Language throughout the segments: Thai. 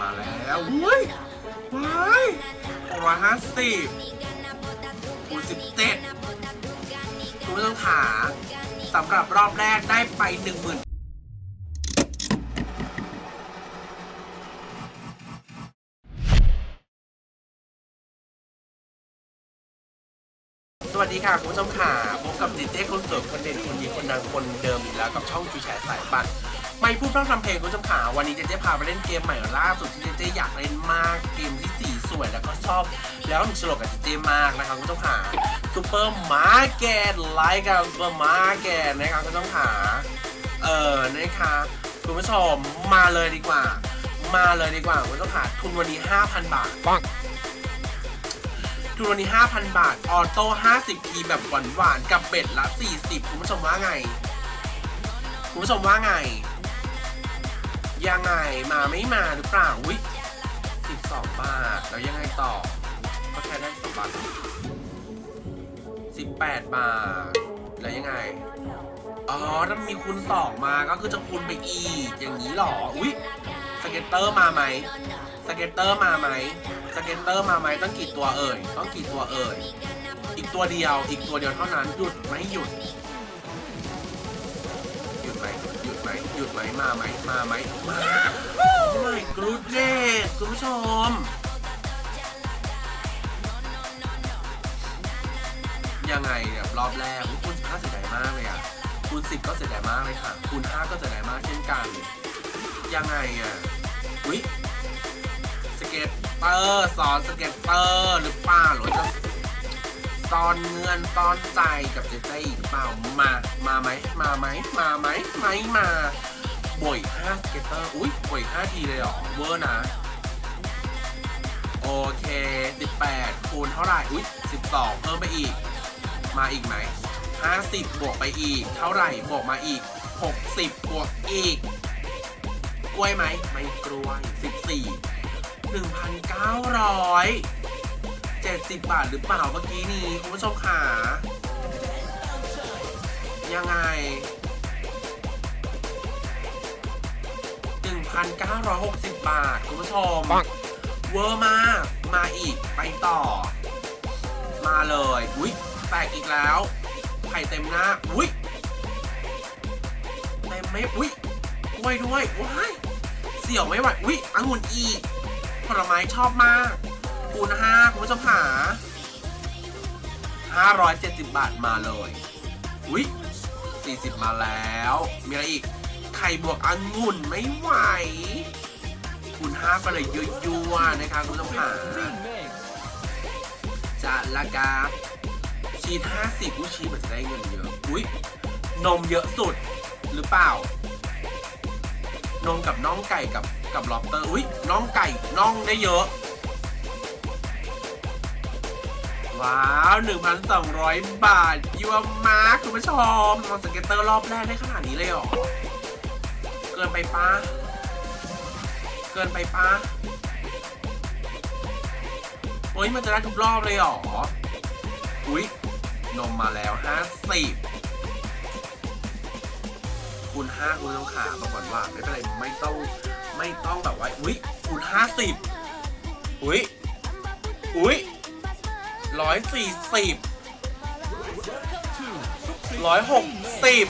มาแล้วอุ้ยว้ายร้อยห้าสิบคูณสิบเจ็ดคุณผู้ชมขาสำหรับรอบแรกได้ไปหนึ่งหมื่นสวัสดีค่ะ คุณผู้ชมค่ะพบกับจิเจ้คนสวยคนเด่นคนดีคนดังคนเดิมอีกแล้วกับช่องจูแชร์สายปัด ไม่พูดพร่ำทำเพลงคุณผู้ชมค่ะวันนี้เจเจพาไปเล่นเกมใหม่ล่าสุดที่เจเจอยากเล่นมากเกมที่สีสวยแล้วก็ชอบ แล้วถึงฉลกกับเจเจมากนะคะคุณผู้ชมค่ะซูเปอร์มาร์เก็ตไลค์กับซูเปอร์มาร์เก็ตนะคะคุณผู้ชมค่ะเออนะคะคุณผู้ชมมาเลยดีกว่า มาเลยดีกว่าคุณผู้ชมค่ะทุนวันนี้ 5,000 บาททุนวันนี้ 5,000 บาท ออโต้50ทีแบบหวานๆกับเบ็ดละ 40 คุณผู้ชมว่าไง คุณผู้ชมว่าไง ยังไงมาไม่มาหรือเปล่าวิ12บาท แล้วยังไงต่อ ก็แค่ได้2บาท18บแปดมาท แล้วยังไง อ๋อ ถ้ามีคูณ2มาก็คือจะคูณไปอีก อย่างนี้หรอ อุ๊ยสเก็ตเตอร์มาไหมสเก็ตเตอร์มาไหมสเก็ตเตอร์มาไหมต้องกี่ตัวเอ่ย ต้องกี่ตัวเอ่ย อีกตัวเดียว อีกตัวเดียวเท่านั้น หยุดไหมหยุด ยุดไหมหยุดไหมมาไหมมาไหมมาโอ้ my goodness คุณผู้ชม ยังไงเนี่ยรอบแรกอุ๊ยคูณ15เสียดายมากเลยอะคูณ10ก็เสียดายมากเลยค่ะคูณ5ก็เสียดายมากเช่นกัน ยังไงอะอุ๊ยสเก็ตเตอร์สอนสเก็ตเตอร์หรือเปล่าหรือจะซ่อนเงินซ่อนใจกับเจเจอีกหรือเปล่ามา มาไหมมาไหมมาไหมไม่มา บ่อยห้าสเก็ตเตอร์อุ้ยบ่อยห้าทีเลยเหรอเวอร์นะโอเค 18 คูณเท่าไหร่อุ้ย12 เพิ่มไปอีก มาอีกไหม 50 บวกไปอีก เท่าไหร่บวกมาอีก 60 บวกอีก กล้วยไหม ไม่กล้วย 14 1,900 70 บาทหรือเปล่าเมื่อกี้นี้คุณผู้ชมขายังไง 1,960 บาท คุณผู้ชม เวอร์มาก มาอีก ไปต่อ มาเลย อุ้ยแตกอีกแล้ว ไข่เต็มหน้า อุ้ยเต็มไม่อุ้ยกล้วยด้วยว้ายเสี่ยวไม่ไหว อุ้ยองุ่นอีก ผลไม้ชอบมาก คูณห้าคุณผู้ชมหา570 บาทมาเลย อุ้ย40 มาแล้ว มีอะไรอีก ไข่บวกองุ่นไม่ไหวคูณ5ไปเลยยั่วๆนะคะคุณผู้ชมหาจะละกาชีส50อุ้ยชีสมือนจะได้เงินเยอะ อุ้ยนมเยอะสุดหรือเปล่า นมกับน่องไก่กับกับล็อบเตอร์ อุ้ยน่องไก่น่องได้เยอะ ว้าว 1,200 บาทยัวมากคุณผู้ชมมอนสเก็ตเตอร์รอบแรกได้ขนาดนี้เลยเหรอ กินไปปะเกินไปปะโอ้ยมันจะได้ทุกรอบเลยเหรอ อุ้ยนมมาแล้ว50คูณ5คุณต้องขาบอกก่อนว่าไม่เป็นไรไม่ต้องไม่ต้องแบบว่าอุ้ยคูณ50อุ้ยอุ้ยร้อยสี่สิบร้อยหกสิบ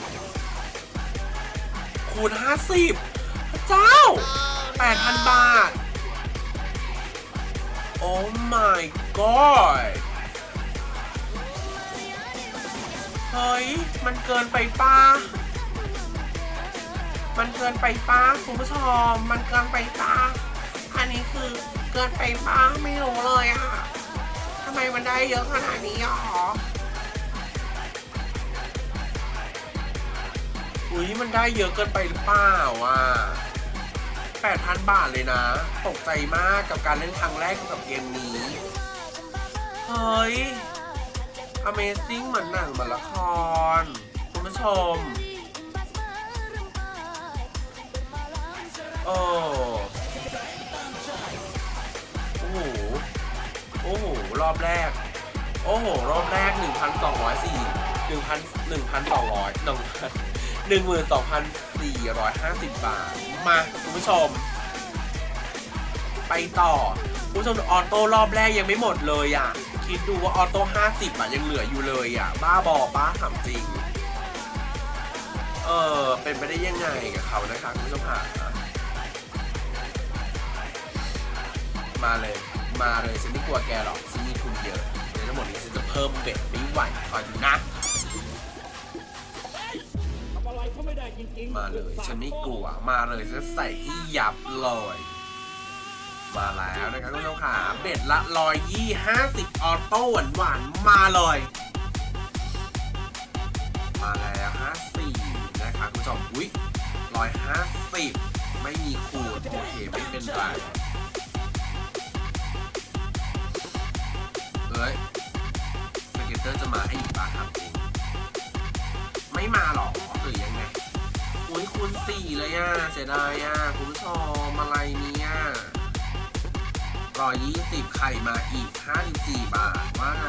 คูณห้าสิบพระเจ้าแปดพันบาท โอ้ my god เฮ้ย มันเกินไปป้า มันเกินไปป้าคุณผู้ชม มันเกินไปป้า อันนี้คือเกินไปป้าไม่รู้เลยอะทำไมมันได้เยอะขนาดนี้หรอ อุ้ยมันได้เยอะเกินไปหรือเปล่าอะ8,000 บาทเลยนะ ตกใจมากกับการเล่นครั้งแรกกับเกมนี้ เฮ้ย Amazing เหมือนหนังเหมือนละคร คุณผู้ชม โอ้โอ้โห โอ้โห รอบแรก โอ้โห รอบแรก 1,204 1,000 1,200 12,450 บาท มาคุณผู้ชม ไปต่อ คุณผู้ชมออโต้รอบแรกยังไม่หมดเลยอะ คิดดูว่าออโต้50อะยังเหลืออยู่เลยอะ บ้าบอป้าถามจริง เออ เป็นไปได้ยังไงกับเขานะคะคุณผู้ชมค่ะมาเลย มาเลยฉันไม่กลัวแกหรอกฉันมีทุนเยอะเดี๋ยวทั้งหมดนี้ฉันจะเพิ่มเบ็ดไม่ไหวคอยดูนะ มาเลย ฉันไม่กลัว มาเลยฉันใส่ที่ยับเลย มาแล้วนะครับคุณผู้ชมขาเบ็ดละร้อยยี่ห้าสิบออโต้หวานหวานๆมาเลย มาแล้วห้าสี่นะครับคุณผู้ชมอุ้ยร้อยห้าสิบไม่มีขูดโอเคไม่เป็นไรเอ้ยสเก็ตเตอร์จะมาให้อีกปะครับจริงไม่มาหรอกหรือยังไง อุ้ยคูณสี่เลยอะ เสียดายอะ คุณผู้ชมอะไรเนี่ยร้อยยี่สิบไข่มาอีกห้าสิบสี่บาท ว่าไง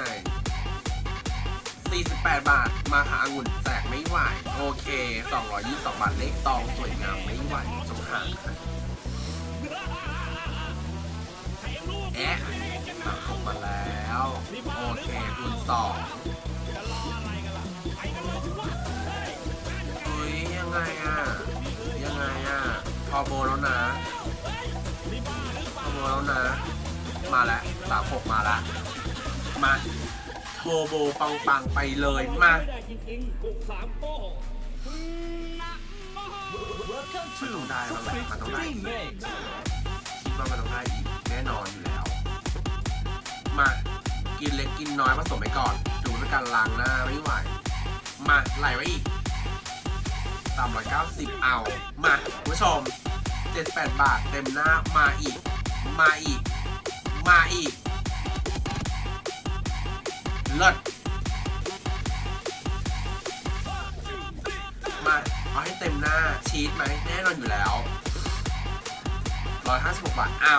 สี่สิบแปดบาท มาหาองุ่นแจกไม่ไหว โอเคสองร้อยยี่สิบสองบาท เลขตองสวยงามไม่ไหวสงหารแอะตัดผมมาแล้ว โอเคคูณสองเฮ้ยยัง ไงอะ ยังไงอะพอโบแล้วนะพอโบแล้วนะ มาแล้วสามหกมาละ มาโทโบปังปังไปเลยมาไม่ได้จริงๆถูกสามโป้มันต้องได้แล้วแหละมันต้องได้คิดว่ามันต้องได้อีกแน่นอนอยู่แล้ว มากินเล็กกินน้อยผสมไปก่อน ดูด้วยการล้างหน้าไม่ไหว มาไหลไว้อีก สามร้อยเก้าสิบเอา มาคุณผู้ชมเจ็ดแปดบาทเต็มหน้ามาอีก มาอีก มาอีกเลิศมาเอาให้เต็มหน้าชีสไหมแน่นอนอยู่แล้ว 156 บาทเอา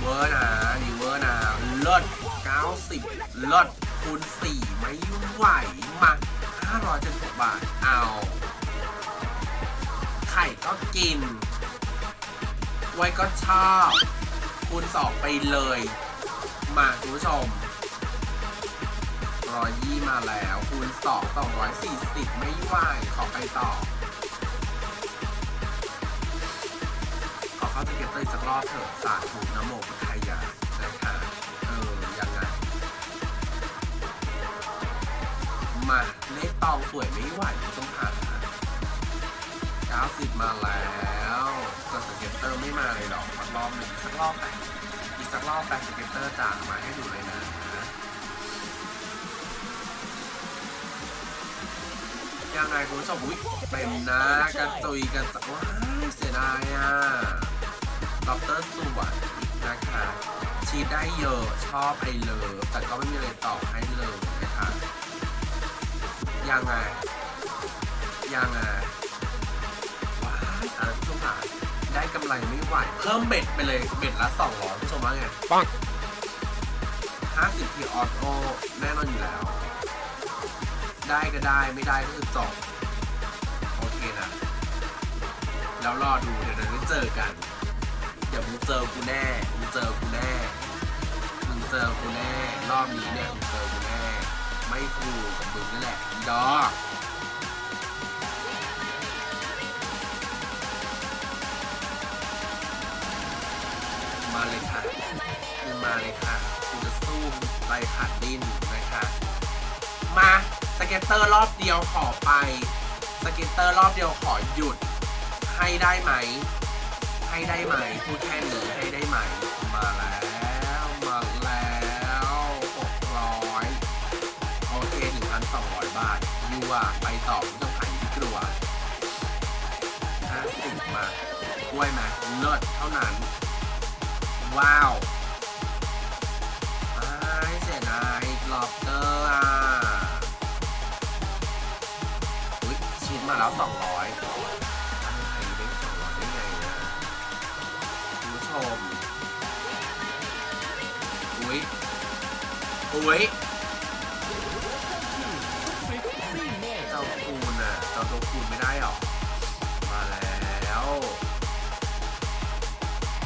เวอร์นะดีเวอร์นะเลิศ90เลิศ คูณ4ไม่ไหวมา576บาท เอา ไข่ก็กินไว้ก็ชอบ คูณ2ไปเลย มาคุณผู้ชมร้อยยี่มาแล้ว คูณสองสองร้อยสี่สิบไม่ไหวขอไปต่อ ขอเข้าสเก็ตเตอร์อีกสักรอบเถอะสาธุนะโมพุทธายา มาเลขตองสวยไม่ไหวต้องผ่านเก้าสิบมาแล้วแต่สเก็ตเตอร์ไม่มาเลยหรอกสักรอบหนึ่งสักรอบไปอีกสักรอบไปสเก็ตเตอร์จางมาให้ดูเลยนะยังไงคุณผู้ชมอุ้ยเต็มน้ากระจุยกระจว้าเสียดายอะด็อกเตอร์สวยนะคะชีดได้เยอะชอบไอเลิฟแต่ก็ไม่มีอะไรตอบให้เลยนะคะ ยังไงยังไงว้ายอะไรผู้ชมค่ะได้กำไรไม่ไหว เพิ่มเบ็ดไปเลยเบ็ดละ200ผู้ชมว่าไงปัง50ทีออโต้แน่นอนอยู่แล้ว ได้ก็ได้ไม่ได้ก็คือจบโอเคนะ แล้วรอดูเดี๋ยวเราได้เจอกันเดี๋ยวมึงเจอกูแน่มึงเจอกูแน่มึงเจอกูแน่รอบนี้เนี่ยมึงเจอกูแน่ ไม่กูกับมึงนี่แหละอีดอกมาเลยค่ะมึงมาเลยค่ะกูจะสู้ไปขาดดินนะคะมาสเก็ตเตอร์รอบเดียวขอไป สเก็ตเตอร์รอบเดียวขอหยุด ให้ได้ไหม ให้ได้ไหม พูดแค่นี้ให้ได้ไหมาทยูอะไปต่อไม่ต้องขายที่กลัว50มากล้วยไหมเลิศเท่านั้น ว้าวไอ้เสียดายลอบเตอร์อะอุ๊ยชิ้นมาแล้ว200อะไรได้200ได้ไตัวคูณไม่ได้หรอ มาแล้ว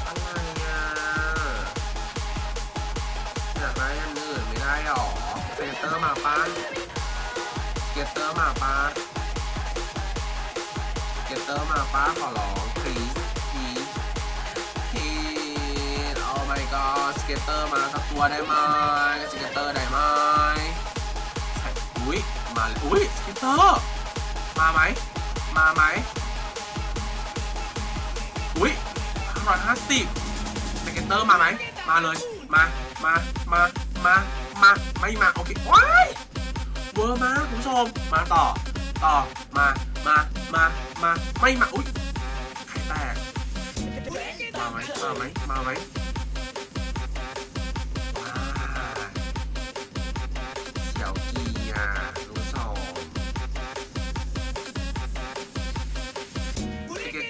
อะไรอะอยากได้อันอื่นไม่ได้หรอเซนเตอร์มาป้าเกตเตอร์มาป้าเกตเตอร์มาป้าขอร้องคลีสคีสคีสโอ้ my god เกตเตอร์มาสักตัวได้ไหมเกตเตอร์ได้ไหมอุ้ยมาอุ้ยสเกตเตอร์ มาไหม มาไหม อุ้ยร้อยห้าสิบสเก็ตเตอร์มาไหม มาเลย มา มา มา มา มา ไม่มา โอเค ว้ายเวอร์มากคุณผู้ชม มาต่อ ต่อ มา มา มา มา ไม่มา อุ้ยไข่แตก มาไหม มาไหม มาไหม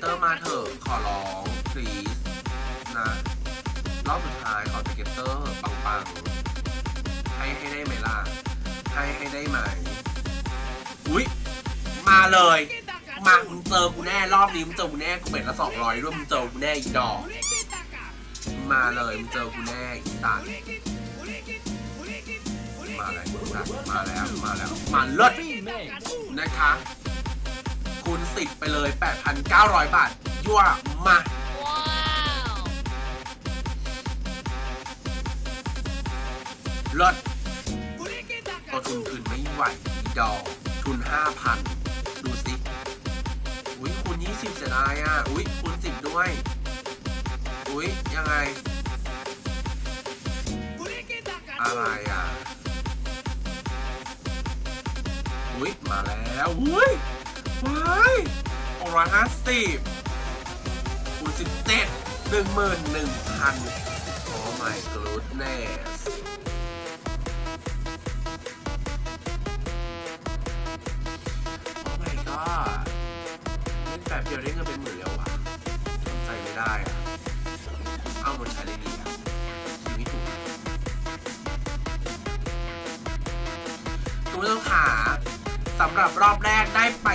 เตอร์มาเถอะขอร้อง please นะรอบสุดท้ายขอสเก็ตเตอร์ปังๆ ให้ให้ได้ไหมล่ะ ให้ให้ได้ไหม อุ๊ย มาเลย มามึงเจอกูแน่รอบนี้มึงเจอกูแน่กูเป็นละสองร้อยด้วยมึงเจอกูแน่อีดอก มาเลยมึงเจอกูแน่อีสัตว์มาแล้วมาแล้วมาแล้วมาเลิศนะคะ คูณสิบไปเลย 8,900 บาท ยั่วมาเลิศตัวทุนคืนไม่ไหวอีดอกทุน 5,000 ดูสิ อุ้ยคูณ20เสียดายอะ อุ้ยคูณ10 ด้วย อุ้ยยังไง อะไรอะ อุ้ยมาแล้ว อุ้ย ว้ายหกร้อยห้าสิบคูณสิบเจ็ดหนึ่งหมื่นหนึ่งพันโอ้ my goodness โอ้ my god เล่นแบบเดียวได้เงินเป็น สำหรับรอบแรกได้ไป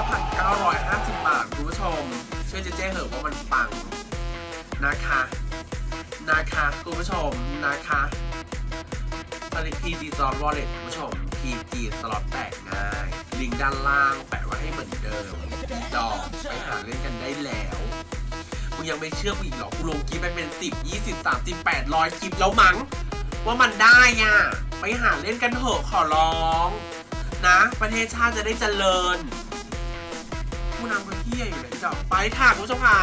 19,950 บาทคุณผู้ชม เชื่อเจ๊เจ๊เหอะว่ามันปัง นะคะ นะคะคุณผู้ชมนะคะสลิป PG Slot Wallet คุณผู้ชม PG Slot แตกง่าย ลิงก์ด้านล่างแปะไว้ให้เหมือนเดิม ดอกไปหาเล่นกันได้แล้วกูยังไม่เชื่อกูอีกเหรอกูลงคลิปไปเป็น10 20 30 800คลิปแล้วมั้ง ว่ามันได้อะ ไปหาเล่นกันเถอะขอร้อง นะ ประเทศชาติจะได้เจริญ ผู้นำพื้นที่อยู่ไหนจ๊ะไปค่ะคุณผู้ชมค่ะ